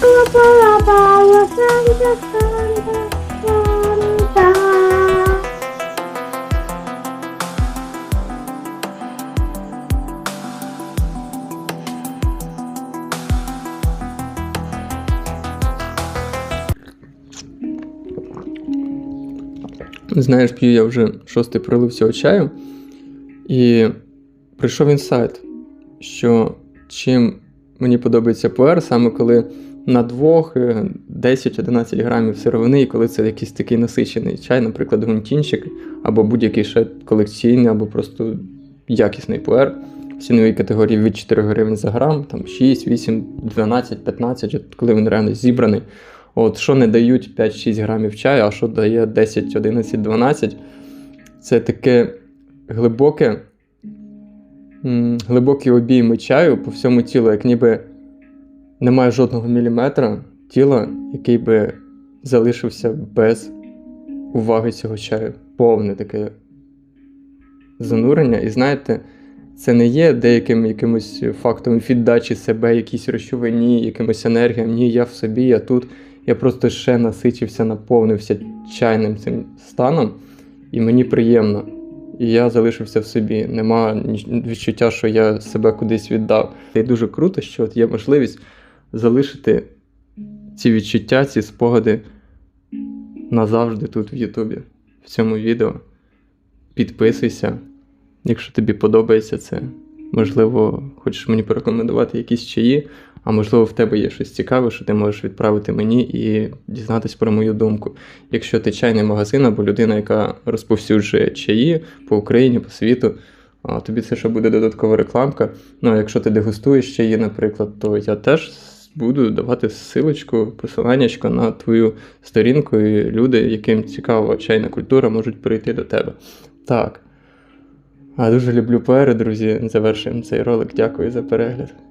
Santa, Santa. Знаєш, п'ю я вже шостий прилив цього чаю, і прийшов інсайт, що чим мені подобається пуер, саме коли на двох е, 10-11 грамів сировини, і коли це якийсь такий насичений чай, наприклад, гунтінчик, або будь-який ще колекційний, або просто якісний пуер в ціновій категорії від 4 гривень за грам, там 6, 8, 12, 15, от коли він реально зібраний. От що не дають 5-6 грамів чаю, а що дає 10, 11, 12. Це таке глибоке, глибокі обійми чаю по всьому тілу, як ніби немає жодного міліметра тіла, який би залишився без уваги цього чаю. Повне таке занурення. І знаєте, це не є деяким якимось фактом віддачі себе, якійсь речовині, якимось енергіям. Ні, я в собі, я тут. Я просто ще насичився, наповнився чайним цим станом, і мені приємно. І я залишився в собі. Нема відчуття, що я себе кудись віддав. І дуже круто, що от є можливість залишити ці відчуття, ці спогади назавжди тут в Ютубі, в цьому відео. Підписуйся, якщо тобі подобається це. Можливо, хочеш мені порекомендувати якісь чаї, а можливо, в тебе є щось цікаве, що ти можеш відправити мені і дізнатись про мою думку. Якщо ти чайний магазин або людина, яка розповсюджує чаї по Україні, по світу, тобі це ще буде додаткова рекламка. Ну, а якщо ти дегустуєш чаї, наприклад, то я теж буду давати силочку, посиланнячко на твою сторінку, і люди, яким цікава чайна культура, можуть прийти до тебе. Так. А дуже люблю пери, друзі. Завершуємо цей ролик. Дякую за перегляд.